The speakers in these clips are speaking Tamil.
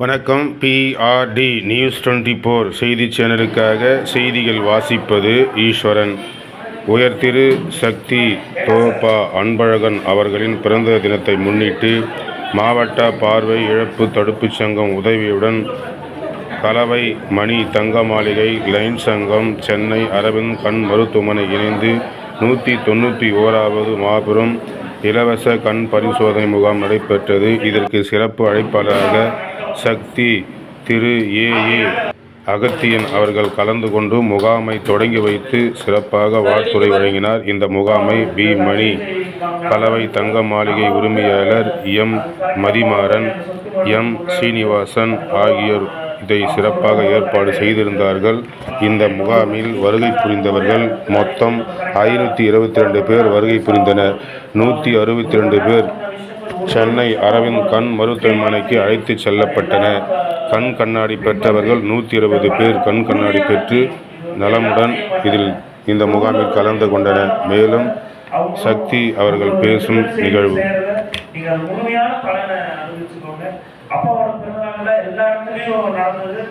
வணக்கம் பிஆர்டி நியூஸ் டுவெண்ட்டி ஃபோர் செய்தி சேனலுக்காக செய்திகள் வாசிப்பது ஈஸ்வரன். உயர்திரு சக்தி தோப்பா அன்பழகன் அவர்களின் பிறந்த தினத்தை முன்னிட்டு மாவட்ட பார்வை இழப்பு தடுப்புச் சங்கம் உதவியுடன் கலவை மணி தங்க மாளிகை லைன் சங்கம் சென்னை அரவிந்த் கண் மருத்துவமனை இணைந்து நூற்றி தொண்ணூற்றி ஓராவது மாபெரும் இலவச கண் பரிசோதனை முகாம் நடைபெற்றது. இதற்கு சிறப்பு அழைப்பாளராக சக்தி திரு ஏ ஏ அகத்தியன் அவர்கள் கலந்து கொண்டு முகாமை தொடங்கி வைத்து சிறப்பாக வாழ்த்துரை வழங்கினார். இந்த முகாமை பி. மணி கலவை தங்க மாளிகை உரிமையாளர் எம். மதிமாறன் எம். சீனிவாசன் ஆகியோர் இதை சிறப்பாக ஏற்பாடு செய்திருந்தார்கள். இந்த முகாமில் வருகை புரிந்தவர்கள் மொத்தம் ஐநூற்றி இருபத்தி ரெண்டு பேர் வருகை புரிந்தனர். நூற்றி அறுபத்தி ரெண்டு பேர் சென்னை அரவிந்த் கண் மருத்துவமனைக்கு அழைத்துச் செல்லப்பட்டனர் கண் கண்ணாடி பெற்றவர்கள் நூற்றி இருபது பேர் கண் கண்ணாடி பெற்று நலமுடன் இதில் இந்த முகாமில் கலந்து கொண்டனர். மேலும் சக்தி அவர்கள் பேசும் நிகழ்வு. முழுமையான பலனை அனுபவிச்சுக்கோங்க அப்பாவோட பிறந்தநாள்ல எல்லா நடந்தது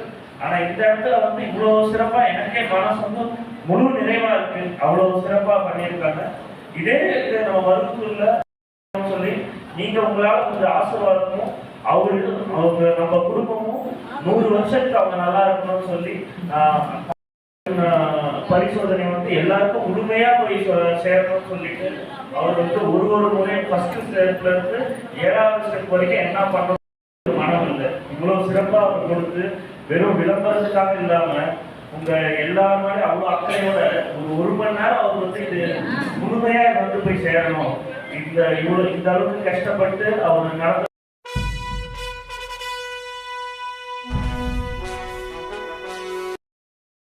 ஆனா இந்த இடத்துல வந்து இவ்வளவு சிறப்பா எனக்கே மனசு வந்து முழு நிறைவா இருக்கு அவ்வளவு சிறப்பா பண்ணியிருக்காங்க. இதே நம்ம மருத்துவ நீங்கள் நீங்க உங்களால கொஞ்சம் ஆசீர்வாதமும் அவரு அவங்க நம்ம குடும்பமும் நூறு வருஷத்துக்கு அவங்க நல்லா இருக்கணும்னு சொல்லி பரிசோதனை வந்து எல்லாருக்கும் முழுமையா போய் சேரணும்னு சொல்லிட்டு அவர் வந்து ஒரு ஒரு முறையும் ஃபர்ஸ்ட் ஸ்டெப்ல இருந்து ஏழாவது ஸ்டெப் வரைக்கும் என்ன பண்ணணும் மனம் இல்லை. இவ்வளவு சிறப்பா அவர் கொடுத்து வெறும் விளம்பரத்துக்காக இல்லாம உங்க எல்லாருமே அவ்வளவு அக்கறையோட ஒரு ஒரு மணி நேரம் அவர் வந்து இது முழுமையா இதை வந்து போய் சேரணும். இந்த இவ்வளவு இந்த அளவுக்கு கஷ்டப்பட்டு அவர் நடந்த